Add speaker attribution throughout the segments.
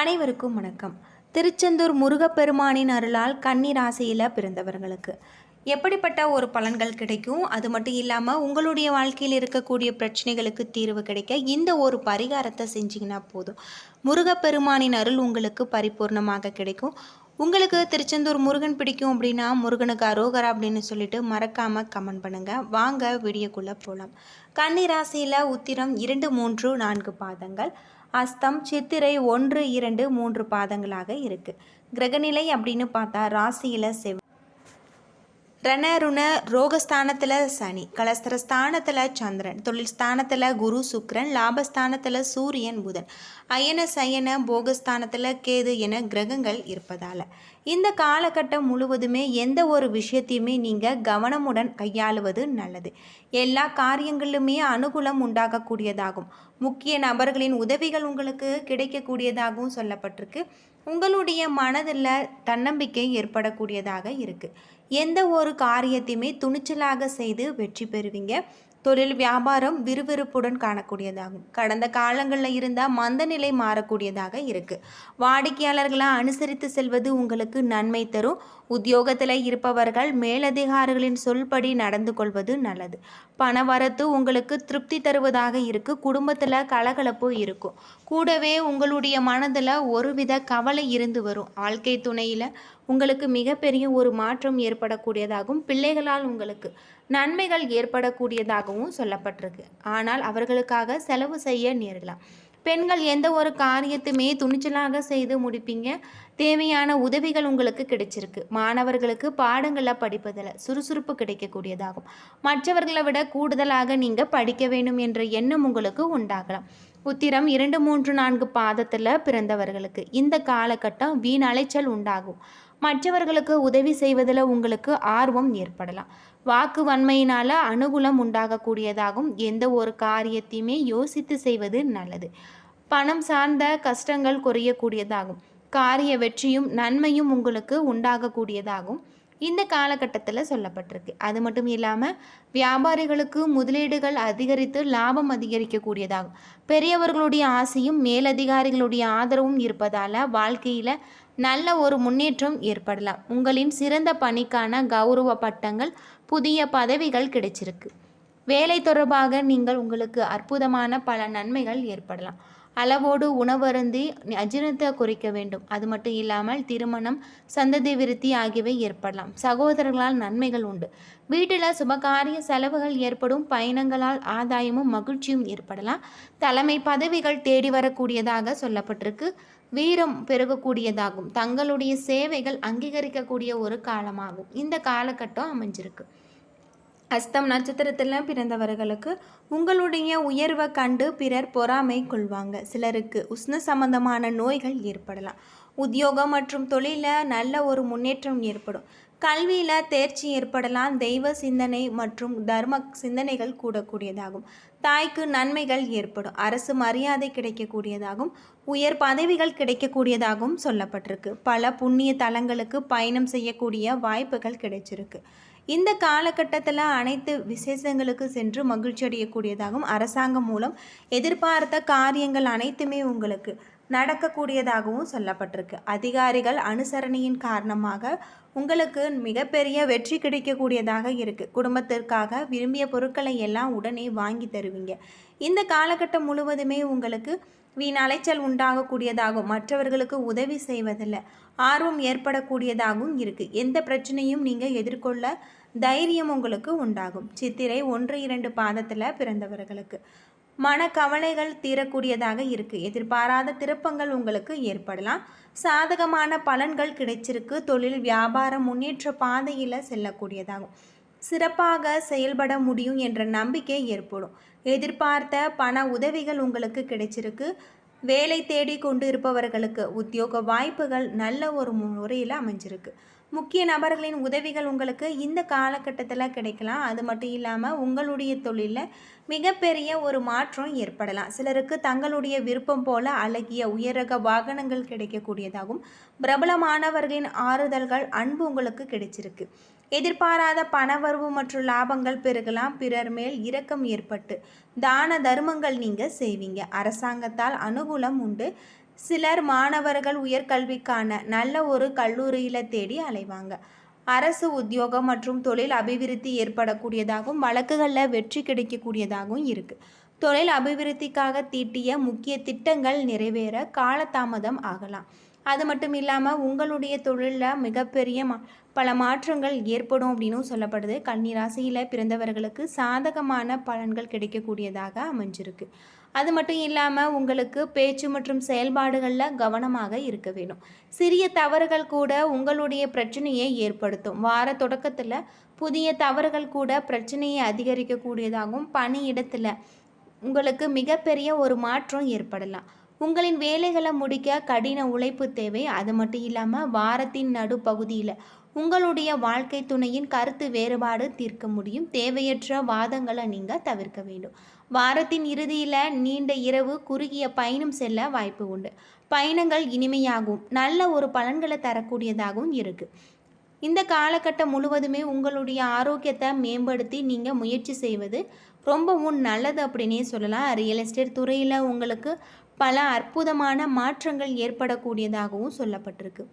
Speaker 1: அனைவருக்கும் வணக்கம். திருச்செந்தூர் முருகப்பெருமானின் அருளால் கன்னி ராசியில் பிறந்தவர்களுக்கு. எப்படிப்பட்ட ஒரு பலன்கள் கிடைக்கும்? அது மட்டும் இல்லாமல் உங்களுடைய வாழ்க்கையில் இருக்கக்கூடிய பிரச்சனைகளுக்கு தீர்வு கிடைக்க இந்த ஒரு பரிகாரத்தை செஞ்சிங்கன்னா போதும். முருகப்பெருமானின் அருள் உங்களுக்கு பரிபூர்ணமாக கிடைக்கும். உங்களுக்கு திருச்செந்தூர் முருகன் பிடிக்கும் அப்படின்னா முருகனுக்கு அரோகரா அப்படின்னு சொல்லிட்டு மறக்காமல் கமெண்ட் பண்ணுங்கள் வாங்க வீடியோக்குள்ளே போகலாம் கன்னி ராசியில் உத்திரம் இரண்டு மூன்று நான்கு பாதங்கள். அஸ்தம் சித்திரை ஒன்று இரண்டு மூன்று பாதங்களாக இருக்கு. கிரகநிலை அப்படின்னு பார்த்தா ராசியில் செவ் ரணருண ரோகஸ்தானத்தில் சனி கலஸ்திரஸ்தானத்தில் சந்திரன் தொழில் ஸ்தானத்தில் குரு சுக்ரன் லாபஸ்தானத்தில் சூரியன் புதன் அயன சயன போகஸ்தானத்தில் கேது என கிரகங்கள் இருப்பதால். இந்த காலகட்டம் முழுவதுமே எந்த ஒரு விஷயத்தையுமே நீங்கள் கவனமுடன் கையாளுவது நல்லது. எல்லா காரியங்களிலுமே அனுகூலம் உண்டாகக்கூடியதாகும். முக்கிய நபர்களின் உதவிகள் உங்களுக்கு கிடைக்கக்கூடியதாகவும் சொல்லப்பட்டிருக்கு. உங்களுடைய மனதில் தன்னம்பிக்கை ஏற்படக்கூடியதாக இருக்குது எந்த ஒரு காரியத்தையுமே துணிச்சலாக செய்து வெற்றி பெறுவீங்க. தொழில் வியாபாரம் விறுவிறுப்புடன் காணக்கூடியதாகும். கடந்த காலங்களில் இருந்தால் மந்த நிலை மாறக்கூடியதாக இருக்குது வாடிக்கையாளர்களை அனுசரித்து செல்வது உங்களுக்கு நன்மை தரும். உத்தியோகத்தில் இருப்பவர்கள் மேலதிகாரிகளின் சொல்படி நடந்து கொள்வது நல்லது. பணவரத்து உங்களுக்கு திருப்தி தருவதாக இருக்கு. குடும்பத்தில் கலகலப்பு இருக்கும். கூடவே உங்களுடைய மனதில் ஒருவித கவலை இருந்து வரும். வாழ்க்கை துணையில் உங்களுக்கு மிகப்பெரிய ஒரு மாற்றம் ஏற்படக்கூடியதாகவும் பிள்ளைகளால் உங்களுக்கு நன்மைகள் ஏற்படக்கூடியதாகவும் சொல்லப்பட்டிருக்கு. ஆனால் அவர்களுக்காக செலவு செய்ய நேரலாம் பெண்கள் எந்த ஒரு காரியத்துமே துணிச்சலாக செய்து முடிப்பீங்க. தேவையான உதவிகள் உங்களுக்கு கிடைச்சிருக்கு. மாணவர்களுக்கு பாடங்களில் படிப்பதில் சுறுசுறுப்பு கிடைக்கக்கூடியதாகும். மற்றவர்களை விட கூடுதலாக நீங்கள் படிக்க வேண்டும் என்ற எண்ணம் உங்களுக்கு உண்டாகலாம். உத்திரம் இரண்டு மூன்று நான்கு பாதத்தில் பிறந்தவர்களுக்கு இந்த காலகட்டம் வீண் அலைச்சல் உண்டாகும். மற்றவர்களுக்கு உதவி செய்வதில் உங்களுக்கு ஆர்வம் ஏற்படலாம். வாக்கு வன்மையினால் அனுகூலம் உண்டாகக்கூடியதாகும் எந்த ஒரு காரியத்தையுமே யோசித்து செய்வது நல்லது. பணம் சார்ந்த கஷ்டங்கள் குறையக்கூடியதாகும். காரிய வெற்றியும் நன்மையும் உங்களுக்கு உண்டாகக்கூடியதாகும். இந்த காலகட்டத்தில் சொல்லப்பட்டிருக்கு. அது மட்டும் இல்லாமல் வியாபாரிகளுக்கு முதலீடுகள் அதிகரித்து லாபம் அதிகரிக்கக்கூடியதாகும். பெரியவர்களுடைய ஆசையும் மேலதிகாரிகளுடைய ஆதரவும் இருப்பதால் வாழ்க்கையில் நல்ல ஒரு முன்னேற்றம் ஏற்படலாம். உங்களின் சிறந்த பணிக்கான கௌரவ பட்டங்கள் புதிய பதவிகள் கிடைச்சிருக்கு. வேலை தொடர்பாக நீங்கள் உங்களுக்கு அற்புதமான பல நன்மைகள் ஏற்படலாம். அளவோடு உணவருந்தி அஜீரணத்தை குறைக்க வேண்டும். அது மட்டும் இல்லாமல் திருமணம் சந்ததி விருத்தி ஆகியவை ஏற்படலாம். சகோதரர்களால் நன்மைகள் உண்டு. வீட்டில் சுபகாரிய செலவுகள் ஏற்படும். பயணங்களால் ஆதாயமும் மகிழ்ச்சியும் ஏற்படலாம். தலைமை பதவிகள் தேடி வரக்கூடியதாக சொல்லப்பட்டிருக்கு. வீரம் பெருகக்கூடியதாகும். தங்களுடைய சேவைகள் அங்கீகரிக்கக்கூடிய ஒரு காலமாகும். இந்த காலகட்டம் அமைஞ்சிருக்கு. அஸ்தம் நட்சத்திரத்தில் பிறந்தவர்களுக்கு உங்களுடைய உயர்வை கண்டு பிறர் பொறாமை கொள்வாங்க. சிலருக்கு உஷ்ண சம்பந்தமான நோய்கள் ஏற்படலாம். உத்தியோகம் மற்றும் தொழிலில் நல்ல ஒரு முன்னேற்றம் ஏற்படும். கல்வியில் தேர்ச்சி ஏற்படலாம். தெய்வ சிந்தனை மற்றும் தர்ம சிந்தனைகள் கூடக்கூடியதாகும். தாய்க்கு நன்மைகள் ஏற்படும். அரசு மரியாதை கிடைக்கக்கூடியதாகும். உயர் பதவிகள் கிடைக்கக்கூடியதாகவும் சொல்லப்பட்டிருக்கு. பல புண்ணிய தலங்களுக்கு பயணம் செய்யக்கூடிய வாய்ப்புகள் கிடைச்சிருக்கு. இந்த காலகட்டத்தில் அனைத்து விசேஷங்களுக்கு சென்று மகிழ்ச்சி அடையக்கூடியதாகவும் அரசாங்கம் மூலம் எதிர்பார்த்த காரியங்கள் அனைத்துமே உங்களுக்கு நடக்கக்கூடியதாகவும் சொல்லப்பட்டிருக்கு. அதிகாரிகள் அனுசரணையின் காரணமாக உங்களுக்கு மிகப்பெரிய வெற்றி கிடைக்கக்கூடியதாக இருக்குது குடும்பத்திற்காக விரும்பிய பொருட்களை எல்லாம் உடனே வாங்கி தருவீங்க. இந்த காலகட்டம் முழுவதுமே உங்களுக்கு வீண் அலைச்சல் உண்டாகக்கூடியதாகும். மற்றவர்களுக்கு உதவி செய்வதில் ஆர்வம் ஏற்படக்கூடியதாகவும் இருக்குது எந்த பிரச்சனையும் நீங்கள் எதிர்கொள்ள தைரியம் உங்களுக்கு உண்டாகும். சித்திரை ஒன்று இரண்டு பாதத்தில் பிறந்தவர்களுக்கு மனக்கவலைகள் தீரக்கூடியதாக இருக்குது எதிர்பாராத திருப்பங்கள் உங்களுக்கு ஏற்படலாம். சாதகமான பலன்கள் கிடைச்சிருக்கு. தொழில் வியாபாரம் முன்னேற்ற பாதையில் செல்லக்கூடியதாகும். சிறப்பாக செயல்பட முடியும் என்ற நம்பிக்கை ஏற்படும். எதிர்பார்த்த பண உதவிகள் உங்களுக்கு கிடைச்சிருக்கு. வேலை தேடி கொண்டு இருப்பவர்களுக்கு உத்தியோக வாய்ப்புகள் நல்ல ஒரு முறையில் அமைஞ்சிருக்கு. முக்கிய நபர்களின் உதவிகள் உங்களுக்கு இந்த காலகட்டத்தில் கிடைக்கலாம். அது மட்டும் இல்லாமல் உங்களுடைய தொழிலில் மிகப்பெரிய ஒரு மாற்றம் ஏற்படலாம். சிலருக்கு தங்களுடைய விருப்பம் போல அழகிய உயரக வாகனங்கள் கிடைக்கக்கூடியதாகும் பிரபலமானவர்களின் ஆறுதல்கள் அன்பு உங்களுக்கு கிடைச்சிருக்கு. எதிர்பாராத பணவரவு மற்றும் லாபங்கள் பெருகலாம். பிறர் மேல் இரக்கம் ஏற்பட்டு தான தர்மங்கள் நீங்கள் செய்வீங்க. அரசாங்கத்தால் அனுகூலம் உண்டு. சிலர் மாணவர்கள் உயர்கல்விக்கான நல்ல ஒரு கல்லூரியில் தேடி அலைவாங்க. அரசு உத்தியோகம் மற்றும் தொழில் அபிவிருத்தி ஏற்படக்கூடியதாகவும் வழக்குகளில் வெற்றி கிடைக்கக்கூடியதாகவும் இருக்குது தொழில் அபிவிருத்திக்காக தீட்டிய முக்கிய திட்டங்கள் நிறைவேற காலதாமதம் ஆகலாம். அது மட்டும் இல்லாமல் உங்களுடைய தொழிலில் மிகப்பெரிய மா பல மாற்றங்கள் ஏற்படும் அப்படின்னும் சொல்லப்படுது. கன்னிராசியில் பிறந்தவர்களுக்கு சாதகமான பலன்கள் கிடைக்கக்கூடியதாக அமைஞ்சிருக்கு. அது மட்டும் இல்லாமல் உங்களுக்கு பேச்சு மற்றும் செயல்பாடுகளில் கவனமாக இருக்க வேணும். சிறிய தவறுகள் கூட உங்களுடைய பிரச்சனையை ஏற்படுத்தும். வார தொடக்கத்தில் புதிய தவறுகள் கூட பிரச்சனையை அதிகரிக்கக்கூடியதாகவும் பணியிடத்தில் உங்களுக்கு மிகப்பெரிய ஒரு மாற்றம் ஏற்படலாம். உங்களின் வேலைகளை முடிக்க கடின உழைப்பு தேவை. அது மட்டும் இல்லாமல் வாரத்தின் நடுப்பகுதியில் உங்களுடைய வாழ்க்கை துணையின் கருத்து வேறுபாடு தீர்க்க முடியும். தேவையற்ற வாதங்களை நீங்கள் தவிர்க்க வேண்டும். வாரத்தின் இறுதியில் நீண்ட இரவு குறுகிய பயணம் செல்ல வாய்ப்பு உண்டு. பயணங்கள் இனிமையாகவும் நல்ல ஒரு பலன்களை தரக்கூடியதாகவும் இருக்குது இந்த காலகட்டம் முழுவதுமே உங்களுடைய ஆரோக்கியத்தை மேம்படுத்தி நீங்கள் முயற்சி செய்வது ரொம்பவும் நல்லது அப்படின்னே சொல்லலாம். ரியல் எஸ்டேட் துறையில் உங்களுக்கு பல அற்புதமான மாற்றங்கள் ஏற்படக்கூடியதாகவும் சொல்லப்பட்டிருக்கு.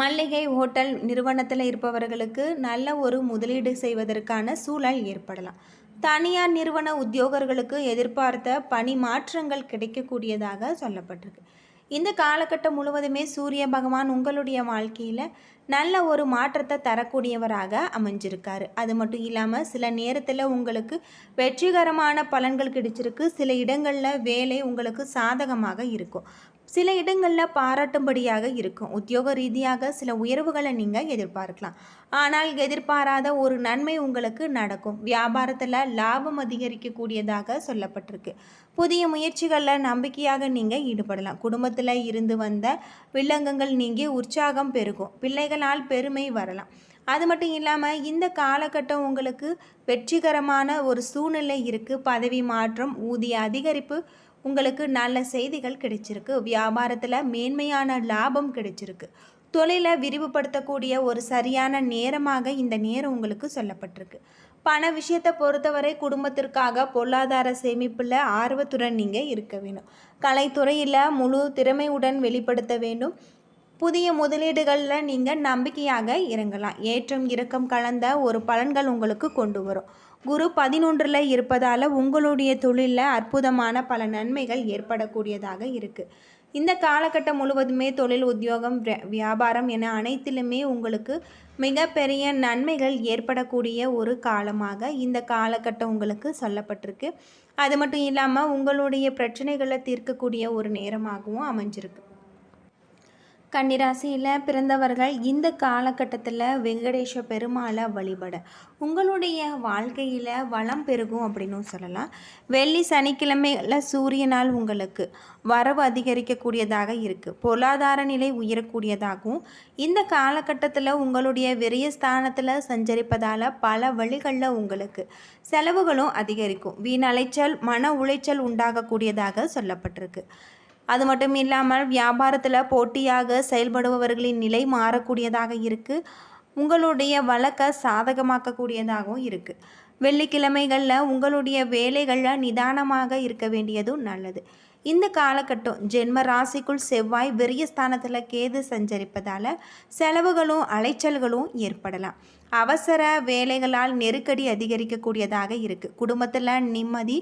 Speaker 1: மல்லிகை ஹோட்டல் நிறுவனத்தில் இருப்பவர்களுக்கு நல்ல ஒரு முதலீடு செய்வதற்கான சூழல் ஏற்படலாம். தனியார் நிறுவன உத்தியோகர்களுக்கு எதிர்பார்த்த பணி மாற்றங்கள் கிடைக்கக்கூடியதாக சொல்லப்பட்டிருக்கு. இந்த காலகட்டம் முழுவதுமே சூரிய பகவான் உங்களுடைய வாழ்க்கையில் நல்ல ஒரு மாற்றத்தை தரக்கூடியவராக அமைஞ்சிருக்காரு. அது மட்டும் இல்லாமல் சில நேரத்தில் உங்களுக்கு வெற்றிகரமான பலன்கள் கிடைச்சிருக்கு. சில இடங்களில் வேலை உங்களுக்கு சாதகமாக இருக்கும். சில இடங்களில் பாராட்டும்படியாக இருக்கும். உத்தியோக ரீதியாக சில உயர்வுகளை நீங்கள் எதிர்பார்க்கலாம். ஆனால் எதிர்பாராத ஒரு நன்மை உங்களுக்கு நடக்கும். வியாபாரத்தில் லாபம் அதிகரிக்கக்கூடியதாக சொல்லப்பட்டிருக்கு. புதிய முயற்சிகளில் நம்பிக்கையாக நீங்கள் ஈடுபடலாம். குடும்பத்தில் இருந்து வந்த வில்லங்கங்கள் நீங்கி உற்சாகம் பெருகும். பிள்ளைகளால் பெருமை வரலாம். அது மட்டும் இல்லாமல் இந்த காலகட்டம் உங்களுக்கு வெற்றிகரமான ஒரு சூழ்நிலை இருக்குது பதவி மாற்றம் ஊதிய அதிகரிப்பு உங்களுக்கு நல்ல செய்திகள் கிடைச்சிருக்கு. வியாபாரத்தில் மேன்மையான லாபம் கிடைச்சிருக்கு. தொழிலை விரிவுபடுத்தக்கூடிய ஒரு சரியான நேரமாக இந்த நேரம் உங்களுக்கு சொல்லப்பட்டிருக்கு. பண விஷயத்தை பொறுத்தவரை குடும்பத்திற்காக பொருளாதார சேமிப்பில் ஆர்வத்துடன் நீங்கள் இருக்க வேணும் கலைத்துறையில் முழு திறமையுடன் வெளிப்படுத்த வேண்டும். புதிய முதலீடுகளில் நீங்கள் நம்பிக்கையாக இறங்கலாம். ஏற்றம் இறக்கம் கலந்த ஒரு பலன்கள் உங்களுக்கு கொண்டு வரும். குரு பதினொன்றில் இருப்பதால் உங்களுடைய தொழிலில் அற்புதமான பல நன்மைகள் ஏற்படக்கூடியதாக இருக்குது இந்த காலகட்டம் முழுவதுமே தொழில் உத்தியோகம் வியாபாரம் என அனைத்திலுமே உங்களுக்கு மிகப்பெரிய நன்மைகள் ஏற்படக்கூடிய ஒரு காலமாக இந்த காலகட்டம் உங்களுக்கு சொல்லப்பட்டிருக்கு. அது மட்டும் இல்லாமல் உங்களுடைய பிரச்சனைகளை தீர்க்கக்கூடிய ஒரு நேரமாகவும் அமைஞ்சிருக்கு. கன்னிராசியில் பிறந்தவர்கள் இந்த காலகட்டத்தில் வெங்கடேஷ பெருமாளை வழிபட. உங்களுடைய வாழ்க்கையில் வளம் பெருகும் அப்படின்னு சொல்லலாம். வெள்ளி சனிக்கிழமையில் சூரியனால் உங்களுக்கு வரவு அதிகரிக்கக்கூடியதாக இருக்குது பொருளாதார நிலை உயரக்கூடியதாகவும் இந்த காலகட்டத்தில் உங்களுடைய விரிய ஸ்தானத்தில் சஞ்சரிப்பதால் பல வழிகளில் உங்களுக்கு செலவுகளும் அதிகரிக்கும். வீண் அலைச்சல் மன உளைச்சல் உண்டாகக்கூடியதாக சொல்லப்பட்டிருக்கு. அது மட்டும் இல்லாமல் வியாபாரத்தில் போட்டியாக செயல்படுபவர்களின் நிலை மாறக்கூடியதாக இருக்குது உங்களுடைய வழக்கை சாதகமாக்கக்கூடியதாகவும் இருக்குது வெள்ளிக்கிழமைகளில் உங்களுடைய வேலைகளில் நிதானமாக இருக்க வேண்டியதும் நல்லது. இந்த காலகட்டம் ஜென்ம ராசிக்குள் செவ்வாய் வெறிய ஸ்தானத்தில் கேது சஞ்சரிப்பதால் செலவுகளும் அலைச்சல்களும் ஏற்படலாம். அவசர வேலைகளால் நெருக்கடி அதிகரிக்கக்கூடியதாக இருக்குது குடும்பத்தில் நிம்மதி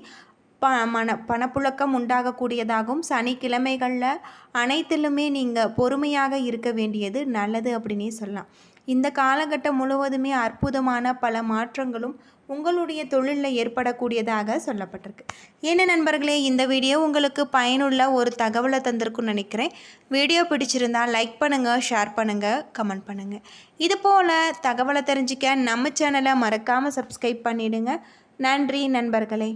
Speaker 1: ப மன பணப்புழக்கம் உண்டாகக்கூடியதாகவும் சனிக்கிழமைகளில் அனைத்திலுமே நீங்கள் பொறுமையாக இருக்க வேண்டியது நல்லது அப்படின்னே சொல்லலாம். இந்த காலகட்டம் முழுவதுமே அற்புதமான பல மாற்றங்களும் உங்களுடைய தொழிலில் ஏற்படக்கூடியதாக சொல்லப்பட்டிருக்கு. என்ன நண்பர்களே இந்த வீடியோ உங்களுக்கு பயனுள்ள ஒரு தகவலை தந்திருக்குன்னு நினைக்கிறேன். வீடியோ பிடிச்சிருந்தால் லைக் பண்ணுங்கள் ஷேர் பண்ணுங்கள் கமெண்ட் பண்ணுங்கள் இது போல் தகவலை தெரிஞ்சிக்க நம்ம சேனலை மறக்காமல் சப்ஸ்கிரைப் பண்ணிவிடுங்க நன்றி நண்பர்களே.